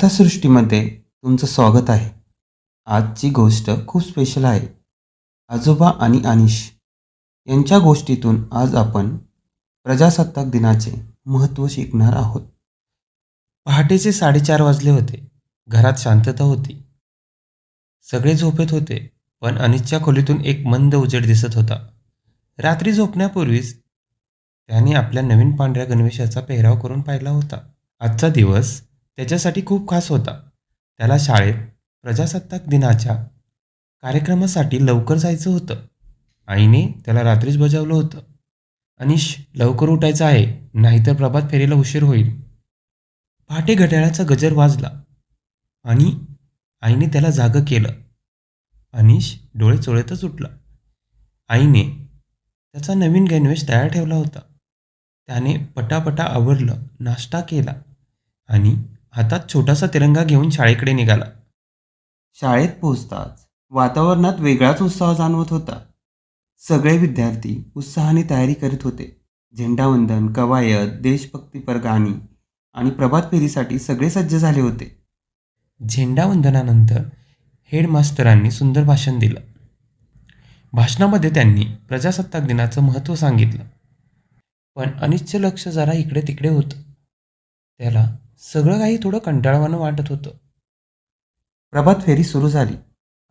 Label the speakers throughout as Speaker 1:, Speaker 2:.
Speaker 1: कथासृष्टीमध्ये तुमचं स्वागत आहे. आजची गोष्ट खूप स्पेशल आहे. आजोबा आणि अनिश यांच्या गोष्टीतून आज आपण प्रजासत्ताक दिनाचे महत्त्व शिकणार आहोत. पहाटेचे साडेचार वाजले होते. घरात शांतता होती. सगळे झोपेत होते पण अनिशच्या खोलीतून एक मंद उजेड दिसत होता. रात्री झोपण्यापूर्वीच त्याने आपल्या नवीन पांढऱ्या गणवेशाचा पेहराव करून पाहिला होता. आजचा दिवस त्याच्यासाठी खूप खास होता. त्याला शाळेत प्रजासत्ताक दिनाच्या कार्यक्रमासाठी लवकर जायचं होतं. आईने त्याला रात्रीच बजावलं होतं. अनिश लवकर उठायचं आहे नाहीतर प्रभात फेरीला उशीर होईल. पहाटे घड्याळाचा गजर वाजला आणि आईने त्याला जागं केलं. अनिश डोळे चोळतच उठला. आईने त्याचा नवीन गणवेश तयार ठेवला होता. त्याने पटापटा आवरलं नाश्ता केला आणि हातात छोटासा तिरंगा घेऊन शाळेकडे निघाला. शाळेत पोचताच वातावरणात वेगळाच उत्साह जाणवत होता. सगळे विद्यार्थी उत्साहाने तयारी करीत होते. झेंडावंदन कवायत देशभक्तीपर गाणी आणि प्रभात फेरीसाठी सगळे सज्ज झाले होते. झेंडावंदनानंतर हेडमास्तरांनी सुंदर भाषण दिलं. भाषणामध्ये त्यांनी प्रजासत्ताक दिनाचं महत्त्व सांगितलं. पण अनिशचं लक्ष जरा इकडे तिकडे होतं. त्याला सगळं काही थोडं कंटाळवानं वाटत होतं. प्रभात फेरी सुरू झाली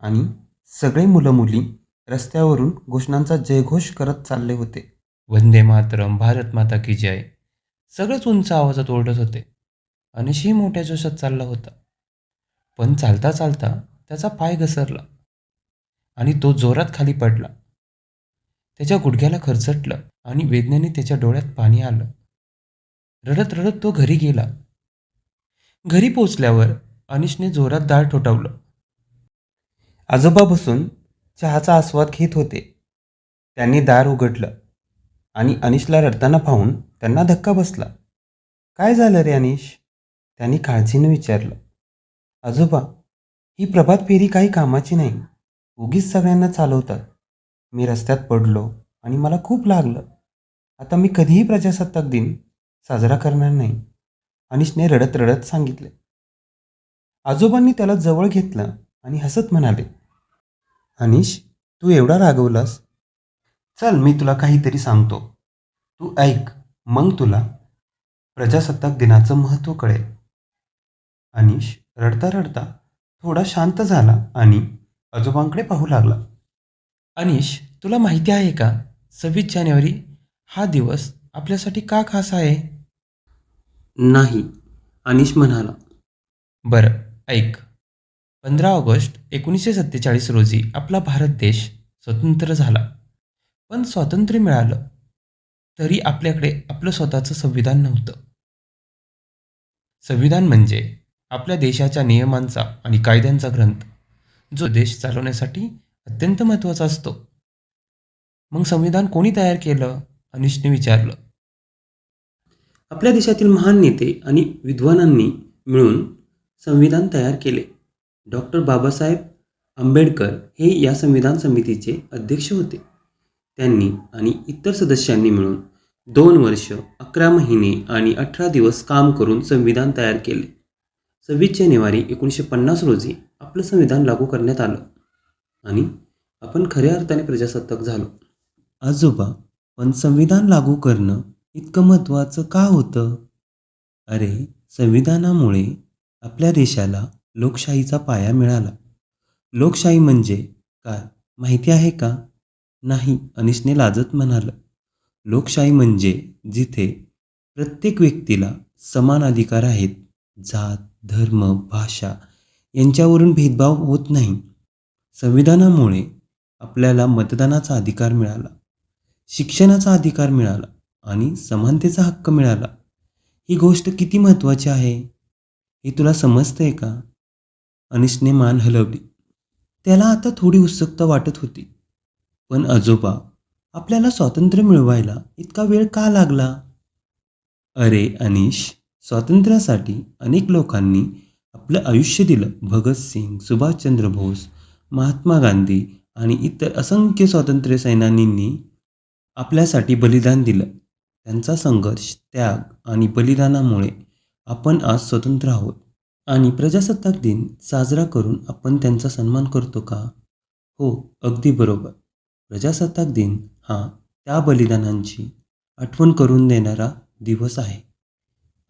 Speaker 1: आणि सगळे मुलं मुली रस्त्यावरून घोषणांचा जयघोष करत चालले होते. वंदे मातरम भारत माता की जय. सगळंच उंच आवाजात ओरडत होते. अनिशही मोठ्या जोशात चालला होता. पण चालता चालता त्याचा पाय घसरला आणि तो जोरात खाली पडला. त्याच्या गुडघ्याला खरचटलं आणि वेदनेने त्याच्या डोळ्यात पाणी आलं. रडत रडत तो घरी गेला. घरी पोचल्यावर अनिशने जोरात दार ठोठावलं. आजोबा बसून चहाचा आस्वाद घेत होते. त्यांनी दार उघडलं आणि अनिशला रडताना पाहून त्यांना धक्का बसला. काय झालं रे अनिश? त्यांनी काळजीनं विचारलं. आजोबा ही प्रभात फेरी काही कामाची नाही. उगीच सगळ्यांना चालवतात. मी रस्त्यात पडलो आणि मला खूप लागलं. आता मी कधीही प्रजासत्ताक दिन साजरा करणार नाही. अनिशने रडत रडत सांगितले. आजोबांनी त्याला जवळ घेतलं आणि हसत म्हणाले अनिश तू एवढा रागवलास? चल मी तुला काहीतरी सांगतो. तू ऐक मग तुला प्रजासत्ताक दिनाचं महत्त्व कळेल. अनिश रडता रडता थोडा शांत झाला आणि आजोबांकडे पाहू लागला. अनिश तुला माहिती आहे का? सव्वीस जानेवारी हा दिवस आपल्यासाठी का खास आहे? नाही. अनिश म्हणाला. बरं ऐक. पंधरा ऑगस्ट एकोणीसशे सत्तेचाळीस रोजी आपला भारत देश स्वतंत्र झाला. पण स्वातंत्र्य मिळालं. तरी आपल्याकडे आपलं स्वतःचं संविधान नव्हतं. संविधान म्हणजे आपल्या देशाच्या नियमांचा आणि कायद्यांचा ग्रंथ जो देश चालवण्यासाठी अत्यंत महत्त्वाचा असतो. मग संविधान कोणी तयार केलं? अनिशने विचारलं. आपल्या देशातील महान नेते आणि विद्वानांनी मिळून संविधान तयार केले. डॉक्टर बाबासाहेब आंबेडकर हे या संविधान समितीचे अध्यक्ष होते. त्यांनी आणि इतर सदस्यांनी मिळून दोन वर्ष अकरा महिने आणि अठरा दिवस काम करून संविधान तयार केले. सव्वीस जानेवारी एकोणीसशे पन्नास रोजी आपलं संविधान लागू करण्यात आलं आणि आपण खऱ्या अर्थाने प्रजासत्ताक झालो. आजोबा पण संविधान लागू करणं इतकं महत्त्वाचं का होतं? अरे संविधानामुळे आपल्या देशाला लोकशाहीचा पाया मिळाला. लोकशाही म्हणजे काय माहिती आहे का? नाही अनिशने लाजत म्हणालं. लोकशाही म्हणजे जिथे प्रत्येक व्यक्तीला समान अधिकार आहेत जात धर्म भाषा यांच्यावरून भेदभाव होत नाही. संविधानामुळे आपल्याला मतदानाचा अधिकार मिळाला. शिक्षणाचा अधिकार मिळाला. आणि समानतेचा हक्क मिळाला. ही गोष्ट किती महत्त्वाची आहे हे तुला समजतंय का? अनिशने मान हलवली. त्याला आता थोडी उत्सुकता वाटत होती. पण आजोबा आपल्याला स्वातंत्र्य मिळवायला इतका वेळ का लागला? अरे अनिश स्वातंत्र्यासाठी अनेक लोकांनी आपलं आयुष्य दिलं. भगतसिंग सुभाषचंद्र बोस महात्मा गांधी आणि इतर असंख्य स्वातंत्र्य सैनानींनी आपल्यासाठी बलिदान दिलं. त्यांचा संघर्ष त्याग आणि बलिदानामुळे आपण आज स्वतंत्र आहोत.
Speaker 2: आणि प्रजासत्ताक दिन साजरा करून आपण त्यांचा सन्मान करतो का? हो अगदी बरोबर. प्रजासत्ताक दिन हा त्या बलिदानांची आठवण करून देणारा दिवस आहे.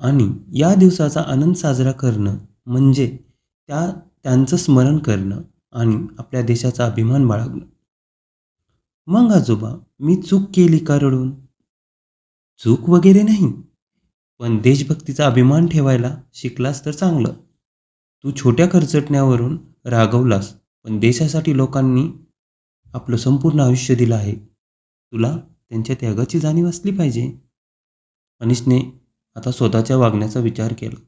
Speaker 2: आणि या दिवसाचा आनंद साजरा करणं म्हणजे त्या त्यांचं स्मरण करणं आणि आपल्या देशाचा अभिमान बाळगणं. मग आजोबा मी चूक केली का रडून? चूक वगैरे नाही. पण देशभक्तीचा अभिमान ठेवायला शिकलास तर चांगलं. तू छोट्या खर्चटण्यावरून रागवलास पण देशासाठी लोकांनी आपलं संपूर्ण आयुष्य दिलं आहे. तुला त्यांच्या त्यागाची जाणीव असली पाहिजे. अनिशने आता स्वतःच्या वागण्याचा विचार केला.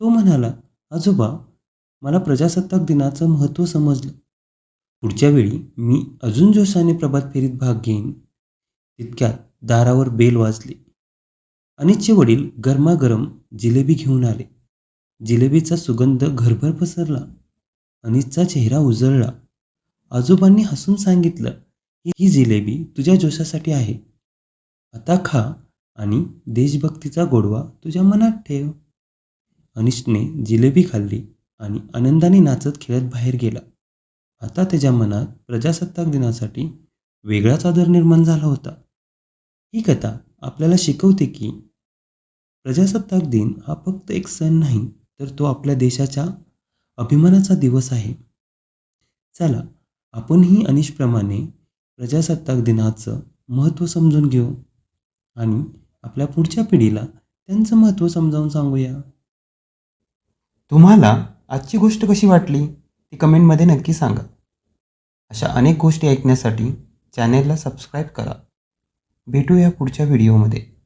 Speaker 2: तो म्हणाला आजोबा मला प्रजासत्ताक दिनाचं महत्त्व समजलं. पुढच्या वेळी मी अजून जोशाने प्रभात फेरीत भाग घेईन. तितक्यात दारावर बेल वाजली. अनिशचे वडील गरमागरम जिलेबी घेऊन आले. जिलेबीचा सुगंध घरभर पसरला. अनिशचा चेहरा उजळला. आजोबांनी हसून सांगितलं की ही जिलेबी तुझ्या जोशासाठी आहे. आता खा आणि देशभक्तीचा गोडवा तुझ्या मनात ठेव. अनिशने जिलेबी खाल्ली आणि आनंदाने नाचत खेळत बाहेर गेला. आता त्याच्या मनात प्रजासत्ताक दिनासाठी वेगळाच आदर निर्माण झाला होता. ही कथा आपल्याला शिकवते की प्रजासत्ताक दिन हा फक्त एक सण नाही तर तो आपल्या देशाच्या अभिमानाचा दिवस आहे. चला आपणही अनिशप्रमाणे प्रजासत्ताक दिनाचं महत्त्व समजून घेऊ आणि आपल्या पुढच्या पिढीला त्यांचं महत्त्व समजावून सांगूया.
Speaker 3: तुम्हाला आजची गोष्ट कशी वाटली ती कमेंटमध्ये नक्की सांगा. अशा अनेक गोष्टी ऐकण्यासाठी चॅनेलला सबस्क्राईब करा. भेटूया पुढच्या व्हिडिओमध्ये.